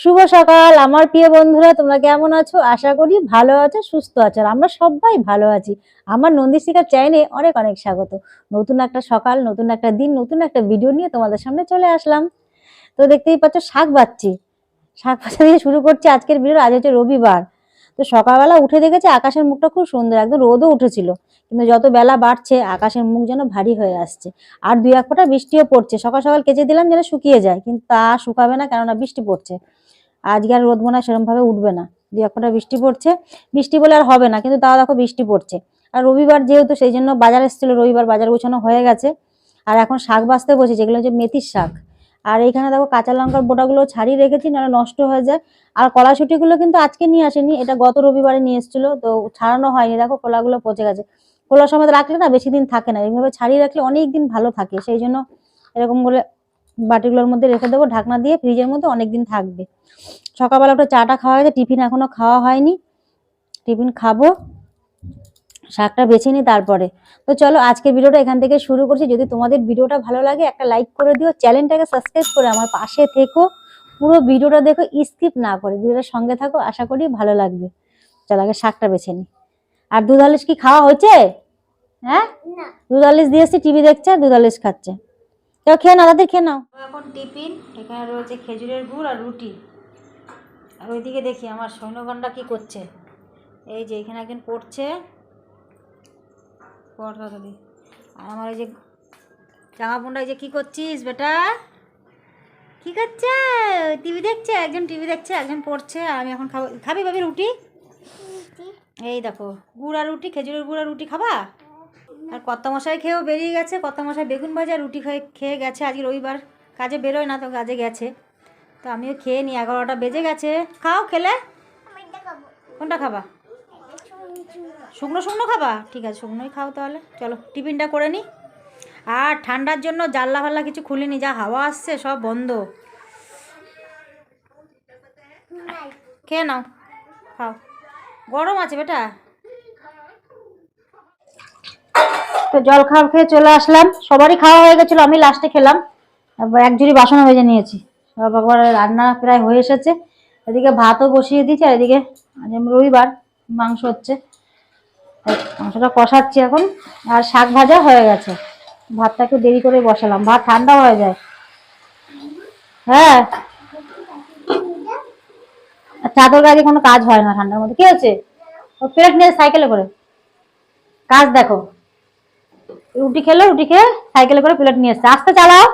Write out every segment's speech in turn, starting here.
শুভ সকাল, আমার প্রিয় বন্ধুরা, তোমরা কেমন আছো? আশা করি ভালো আছো, সুস্থ আছো আমরা সবাই ভালো আছি। আমার নন্দিশিকার চ্যানেলে অনেক অনেক স্বাগত। নতুন একটা সকাল, নতুন একটা দিন, নতুন একটা ভিডিও নিয়ে তোমাদের সামনে চলে আসলাম। তো দেখতেই পাচ্ছ, শাক বাচ্ছি শাক বাচ্চা দিয়ে শুরু করছি আজকের ভিডিও আজ হচ্ছে রবিবার। তো সকালবেলা উঠে দেখেছি আকাশের মুখটা খুব সুন্দর, একদম রোদও উঠেছিল। কিন্তু যত বেলা বাড়ছে, আকাশের মুখ যেন ভারী হয়ে আসছে। আর দুই এক ফোঁটা বৃষ্টিও পড়ছে। সকাল সকাল কেচে দিলাম যেন শুকিয়ে যায়, কিন্তু তা শুকাবে না কেননা বৃষ্টি পড়ছে। আজকে আর রোদ মনে হয় সেরকম ভাবে উঠবে না। দুই এক ফোঁটা বৃষ্টি পড়ছে। বৃষ্টি বলে আর হবে না, কিন্তু তাও দেখো বৃষ্টি পড়ছে। আর রবিবার যেহেতু সেই জন্য বাজার এসেছিল, রবিবার বাজার গোছানো হয়ে গেছে। আর এখন শাক বাঁচতে বসেছে, যেগুলো হচ্ছে মেথির শাক। আর এইখানে দেখো কাঁচা লঙ্কার বোটাগুলো ছাড়িয়ে রেখেছি, নাহলে নষ্ট হয়ে যায়। আর কলাশুটিগুলো কিন্তু আজকে নিয়ে আসেনি, এটা গত রবিবারে নিয়ে এসেছিল, তো ছাড়ানো হয়নি। দেখো কলাগুলো পচে গেছে। খোলার সময় রাখলে না, বেশি দিন থাকে না। এইভাবে ছাড়িয়ে রাখলে অনেক দিন ভালো থাকে, সেই জন্য এরকম করে বাটিগুলোর মধ্যে রেখে দেবো ঢাকনা দিয়ে ফ্রিজের মধ্যে অনেক দিন থাকবে। সকালবেলা একটু চাটা খাওয়া হয়েছে টিফিন এখনও খাওয়া হয়নি। টিফিন খাব শাকটা বেছে নিই তারপরে। তো চলো আজকের ভিডিওটা এখান থেকে শুরু করছি। যদি তোমাদের ভিডিওটা ভালো লাগে একটা লাইক করে দিও চ্যানেলটাকে সাবস্ক্রাইব করে আমার পাশে থেকো। পুরো ভিডিওটা দেখো স্কিপ না করে ভিডিওটার সঙ্গে থাকো আশা করি ভালো লাগবে। চলো আগে শাকটা বেছে নিই। আর দুধ আলিশ কি খাওয়া হয়েছে? হ্যাঁ? দুধ আলিশ দিয়েছি টিভি দেখছে আর দুধ আলিশ খাচ্ছে। কেউ খেয়ে নাও তাদের খেয়ে নাও। এখন টিফিন এখানে রয়েছে খেজুরের গুড় আর রুটি। আর ওইদিকে দেখি আমার সৈন্যগণরা কি করছে। এই যে এখানে একজন পড়ছে। পড় তাড়াতাড়ি আর আমার এই যে জামা বোনরা এই যে কি করছিস বেটা? কি করছে? টিভি দেখছে? একজন টিভি দেখছে একজন পড়ছে আর আমি এখন খাব। খাবি ভাবি রুটি। এই দেখো গুড় আর রুটি খেজুরের গুড় আর রুটি খাবা? আর মশাই খেয়েও বেরিয়ে গেছে। মশাই বেগুন ভাজা রুটি খেয়ে খেয়ে গেছে। আজকে রবিবার কাজে বেরোয় না তো কাজে গেছে। তো আমিও খেয়ে নিই। এগারোটা বেজে গেছে। খাও খেলে। কোনটা খাবা? শুকনো শুকনো খাবা? ঠিক আছে শুকনোই খাও তাহলে। চলো টিফিনটা করে নিই। আর ঠান্ডার জন্য জানলা ফাল্লা কিছু খুলিনি। যা হাওয়া আসছে সব বন্ধ। খেয়ে নাও। খাও। গরম আছে বেটা। তো জল খাওয়া খেয়ে চলে আসলাম। সবারই খাওয়া হয়ে গেছিল, আমি লাস্টে খেলাম। এক জুড়ি বাসন ভেজে নিয়েছি। সব একবার রান্না প্রায় হয়ে এসেছে এদিকে ভাতও বসিয়ে দিয়েছি আর এদিকে রবিবার মাংস হচ্ছে মাংসটা কষাচ্ছি এখন আর শাক ভাজা হয়ে গেছে ভাতটা একটু দেরি করে বসালাম ভাত ঠান্ডা হয়ে যায় হ্যাঁ চাদর গায়ে কোনো কাজ হয় না ঠান্ডার মধ্যে কি হচ্ছে ও প্লেট নিয়ে সাইকেলে করে কাজ দেখো রুটি খেলো রুটি খেয়ে সাইকেলে করে প্লেট নিয়ে এসছে। আস্তে চালাও।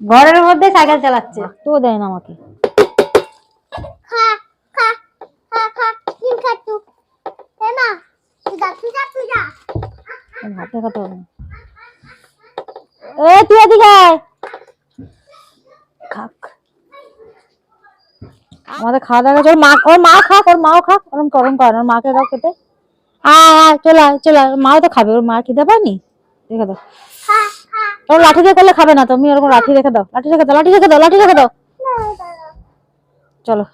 ঘরের মধ্যে সাইকেল চালাচ্ছে। তো দেয় না আমাকে। হাতে কথা হবে এ তুই এদিকে। খাক। আমাদের খাওয়া দাওয়া ওর মা ওর মা খাক ওর মাও খাক। ওরম গরম কর ওর মাকে দাও খেতে। আয় চলে আয় চলে আয়। মাও তো খাবে ওর মা খিদে পায়নি? রেখে দাও। ওর লাঠি দিয়ে করলে খাবে না তুমি ওরকম লাঠি রেখে দাও। লাঠি রেখে দাও লাঠি রেখে দাও লাঠি রেখে দাও। চলো।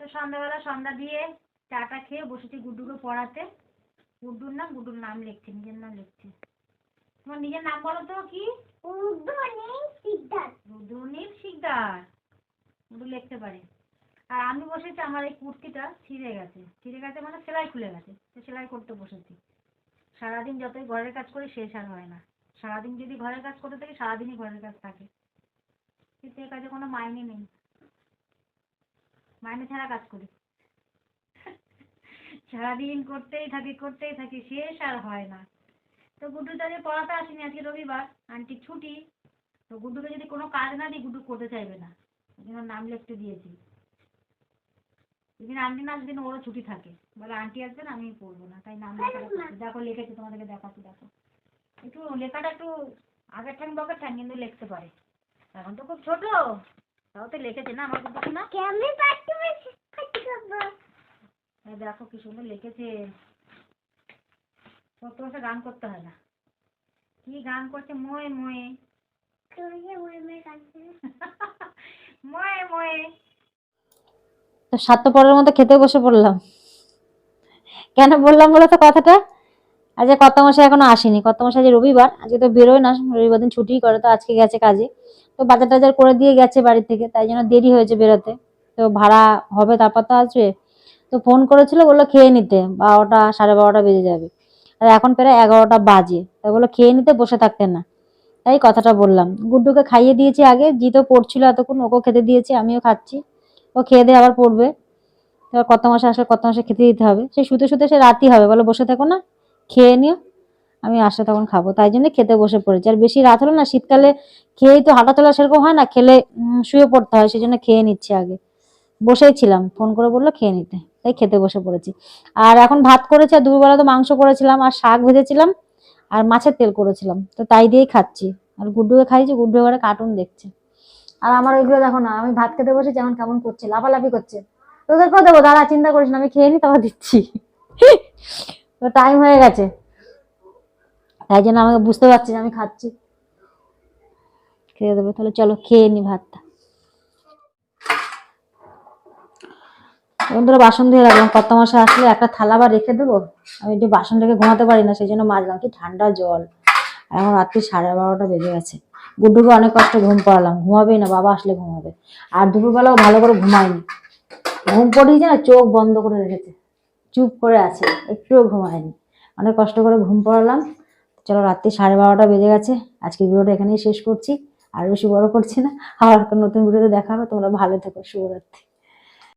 তো সন্ধ্যাবেলা সন্ধ্যা দিয়ে চাটা খেয়ে বসেছি গুড্ডুকে পড়াতে। গুড্ডুর নাম গুড্ডুর নাম লিখছে নিজের নাম লিখছে। তোমার নিজের নাম বলো তো কি? রুদ্রনীল শিকদার গুড্ডু লিখতে পারে। আর আমি বসেছি, আমার এই কুর্তিটা ছিঁড়ে গেছে। ছিঁড়ে গেছে মানে সেলাই খুলে গেছে। তো সেলাই করতে বসেছি। সারাদিন যতই ঘরের কাজ করি, শেষ আর হয় না। সারাদিন যদি ঘরের কাজ করতে থাকি, সারাদিনই ঘরের কাজ থাকে। কিন্তু এ কাজে কোনো মাইনে নেই। মাইনে ছাড়া কাজ করি। সারাদিন করতেই থাকি করতেই থাকি, শেষ আর হয় না। তো গুড্ডু তাদের পড়াতে আসেনি, আজকে রবিবার। আন্টি ছুটি। তো গুড্ডুকে যদি কোনো কাজ না দিই, গুড্ডু করতে চাইবে না। ওই জন্য নাম লিখতে দিয়েছি। যেদিন আন্টি না সেদিন ওরও ছুটি থাকে। বলে আন্টি আসবে না আমি পড়ব না। তাই নাম। দেখো লিখেছি তোমাদেরকে দেখাচ্ছি দেখো। একটু লেখাটা একটু আগের ঠ্যাং বকের ঠ্যাং কিন্তু লিখতে পারে। এখন তো খুব ছোট তাও তো লিখেছে না আমার কিন্তু না। দেখো কি সুন্দর লিখেছে। ছোট্ট বসে গান করতে হয় না। কি গান করছে? ময়ে ময়ে। ময়ে ময়ে। তো সাতটা পরের মধ্যে খেতে বসে পড়লাম। কেন বললাম বলো তো কথাটা? আজকে কত মাসে এখনও আসেনি। কত মাসে আজ রবিবার আজকে তো বেরোয় না, রবিবার দিন ছুটি করে, তো আজকে গেছে কাজে। তো বাজার টাজার করে দিয়ে গেছে বাড়ি থেকে, তাই জন্য দেরি হয়েছে বেরোতে। তো ভাড়া হবে, তারপর তো আসবে। তো ফোন করেছিল, বলল খেয়ে নিতে, বারোটা, সাড়ে বারোটা বেজে যাবে। আর এখন প্রায় এগারোটা বাজে, তাই বলল খেয়ে নিতে, বসে থাকতেন না। তাই কথাটা বললাম। গুড্ডুকে খাইয়ে দিয়েছি আগে জিতো পড়ছিল এতক্ষণ, ওকেও খেতে দিয়েছি, আমিও খাচ্ছি। ও খেয়ে দিয়ে আবার পড়বে। এবার কত মাসে আসলে কত মাসে খেতে দিতে হবে? সে শুতে শুতে সে রাতই হবে। বলে বসে থাকো না, খেয়ে নিও। আমি আসলে তখন খাব। তাই জন্য খেতে বসে পড়েছি। আর বেশি রাত হলো না, শীতকালে খেয়েই তো হাঁটা চলা সেরকম হয় না, খেলে শুয়ে পড়তে হয়। সেই জন্য খেয়ে নিচ্ছি আগে। বসেই ছিলাম। ফোন করে বলল খেয়ে নিতে। তাই খেতে বসে পড়েছি। আর এখন ভাত করেছি, আর দুপুরবেলা তো মাংস করেছিলাম, আর শাক ভেজেছিলাম, আর মাছের তেল করেছিলাম। তো তাই দিয়েই খাচ্ছি। আর গুড্ডুকে খাইছি গুড্ডু এবারে কার্টুন দেখছে। আর আমার ওইগুলো দেখো না, আমি ভাত খেতে বসে যেমন কেমন করছে, লাফালাফি করছে। তোদেরকেও দেবো দাদা চিন্তা করিস না, আমি খেয়ে নি, তারপর দিচ্ছি। তো টাইম হয়ে গেছে। তাই জন্য আমাকে বুঝতে পারছি যে আমি খাচ্ছি। খেয়ে দেবো, তাহলে চলো, খেয়ে নি ভাতটা। বন্ধুরা, বাসন ধুয়ে রাখলাম কত মাসে আসলে একটা থালা বা রেখে দেবো? আমি একটু বাসন রেখে ঘুমাতে পারি না, সেই জন্য মাজলাম, কি ঠান্ডা জল। আর এখন রাত্রি সাড়ে বারোটা বেজে গেছে। গুড্ডুকে অনেক কষ্ট ঘুম পাড়ালাম। ঘুমাবেই না, বাবা আসলে ঘুমাবে। আর দুপুরবেলাও ভালো করে ঘুমায়নি। ঘুম পড়িয়েছে না, চোখ বন্ধ করে রেখেছে। চুপ করে আছে, একটুও ঘুমায়নি। অনেক কষ্ট করে ঘুম পড়ালাম। চলো রাত্রি সাড়ে বারোটা বেজে গেছে। আজকের ভিডিওটা এখানেই শেষ করছি। আর বেশি বড় করছি না। আবার নতুন ভিডিওতে দেখা হবে। তোমরা ভালো থেকো, শুভরাত্রি।